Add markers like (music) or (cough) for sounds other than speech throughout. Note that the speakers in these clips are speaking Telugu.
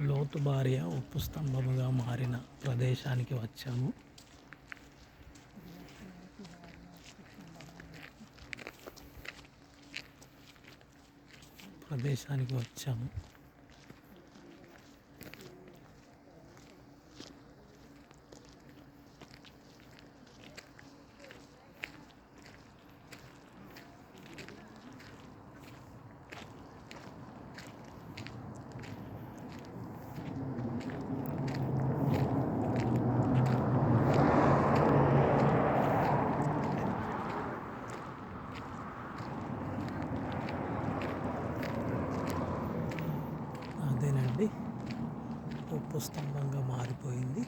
లోతు భార్య ఉప్పు స్తంభముగా మారిన ప్రదేశానికి వచ్చాము. ప్రదేశానికి వచ్చాము. నుండి ఉప్పు స్తంభంగా మారిపోయింది.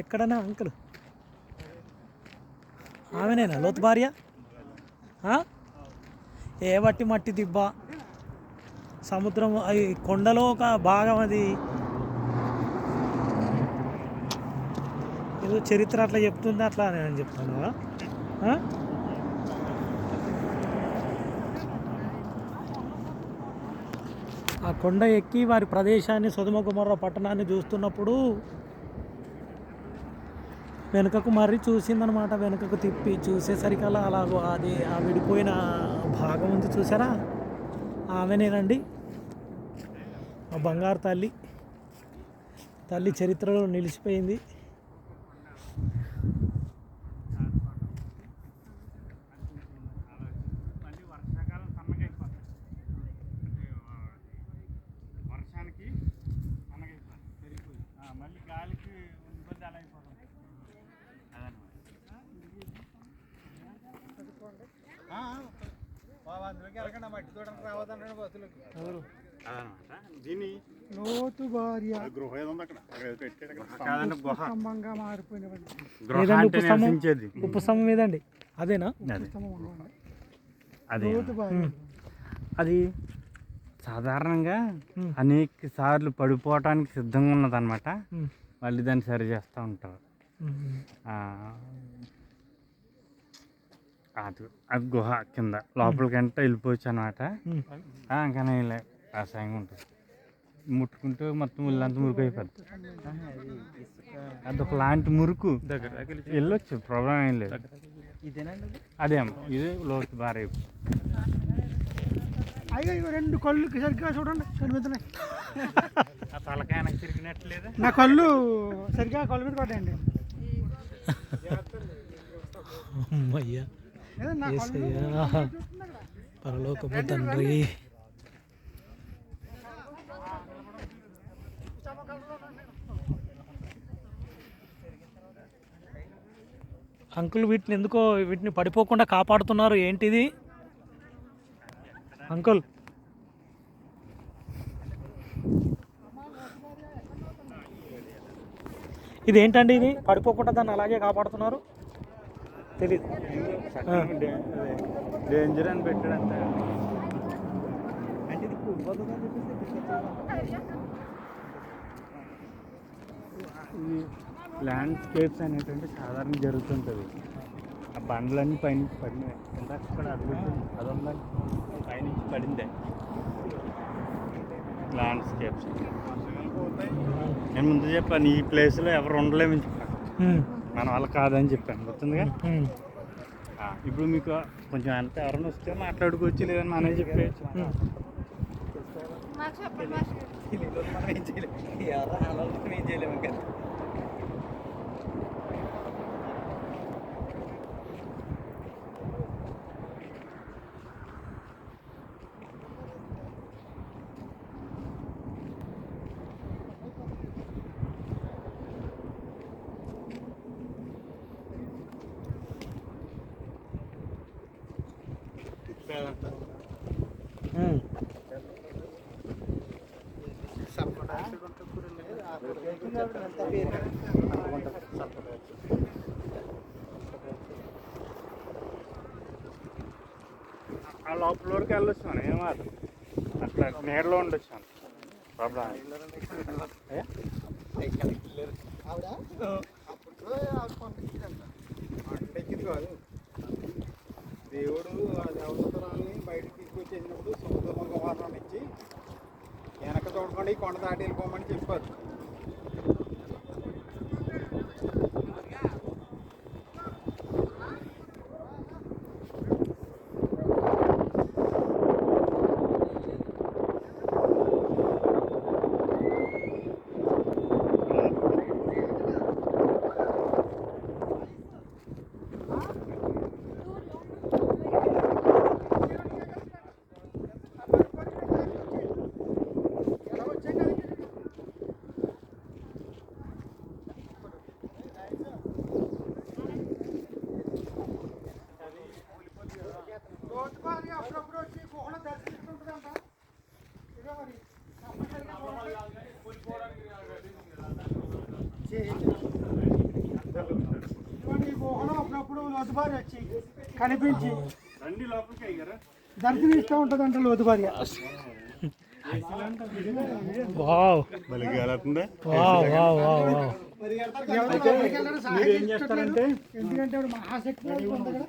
ఎక్కడనా అంకుల్? ఆమెనేనా? లోతు భార్య? ఏ వట్టి మట్టి దిబ్బ? సముద్రం అది కొండలో ఒక భాగం అది. ఏదో చరిత్ర అట్లా చెప్తుంది అట్లా నేను చెప్తాను కదా ఆ? కొండ ఎక్కి వారి ప్రదేశాన్ని సుధమకుమర్ర పట్టణాన్ని చూస్తున్నప్పుడు వెనుకకు మర్రి చూసిందనమాట వెనుకకు తిప్పి చూసేసరికల్లా అలాగో అది ఆ విడిపోయిన భాగం ఉంది చూసారా ఆమెనేనండి ఆ బంగారు తల్లి తల్లి చరిత్రలో నిలిచిపోయింది లోతు భార్య. గృహ ఏదో ఉంది అక్కడ. గుహ. ఏదండి స్తంభం మీదండి అదేనా? అది. అది. సాధారణంగా. అనేక సార్లు పడిపోవటానికి సిద్ధంగా ఉన్నదన్నమాట. మళ్ళీ దాన్ని సరి చేస్తూ ఉంటారు. అది ఆ గుహ కింద. లోపలికంటే వెళ్ళిపోవచ్చు అనమాట. కానీ ఇలా అసహ్యంగా ఉంటుంది. ముట్టుకుంటే మొత్తం ఇల్లంతా మురుకు అయిపోద్ది. అది ఒక లాంటి మురుకు. వెళ్ళొచ్చు ప్రాబ్లం ఏం లేదు. అదే అమ్మ ఇది లోతు భారీ రెండు కళ్ళు సరిగ్గా చూడండి. తలకాయ తిరిగినట్లేదా? నా కళ్ళు సరిగ్గా కళ్ళు మీద పడ్డాయండి. అమ్మయ్యా. పరలోకపు తండ్రి. అంకుల్ వీటిని ఎందుకో వీటిని పడిపోకుండా కాపాడుతున్నారు? ఏంటిది? అంకుల్. ఇది ఏంటండి ఇది? పడిపోకుండా దాన్ని అలాగే కాపాడుతున్నారు? తెలీదు. డేంజర్ అని పెట్టాడు అంతే అంటే ఇది కూలిపోతుందని ల్యాండ్స్కేప్స్ అనేటువంటి సాధారణ జరుగుతుంటుంది. ఆ బండ్లన్నీ పైనుంచి పడినాయి. ఇందాక అక్కడ అది పెట్టింది అది ఉందండి పైనుంచి పడిందే. ల్యాండ్స్కేప్స్. నేను ముందు చెప్పాను ఈ ప్లేస్లో ఎవరు ఉండలేమని చెప్పాను. మన వాళ్ళు కాదని చెప్పాను. గుర్తుందిగా? ఇప్పుడు మీకు కొంచెం అంత ఎవరైనా వస్తే మాట్లాడుకోవచ్చు లేదని మనమే చెప్పేయచ్చు. (laughs) మనం ఏం చేయలేము ఎవరు ఏం చేయలేము ఇంకా. ఆ లోపల వరకు వెళ్ళొచ్చు మనం ఏమాత్రం అట్లా నీడలో ఉండొచ్చు మనం ప్రాబ్లం దేవుడు చేసినప్పుడు సుఖదుముఖ వాహనం ఇచ్చి వెనక చూడకుండా ఈ కొండ దాటి వెళ్ళిపోమని చెప్పారు. లోతుబారి వచ్చి కనిపించి. దర్శనమిస్తూ ఉంటుందంట లోతుబారి wow. Wow wow wow wow. ఎవరు లోపలికి వెళ్ళడం సహాయం చేస్తారంటే? ఎందుకంటే మహాశక్తి ఉంది కదా.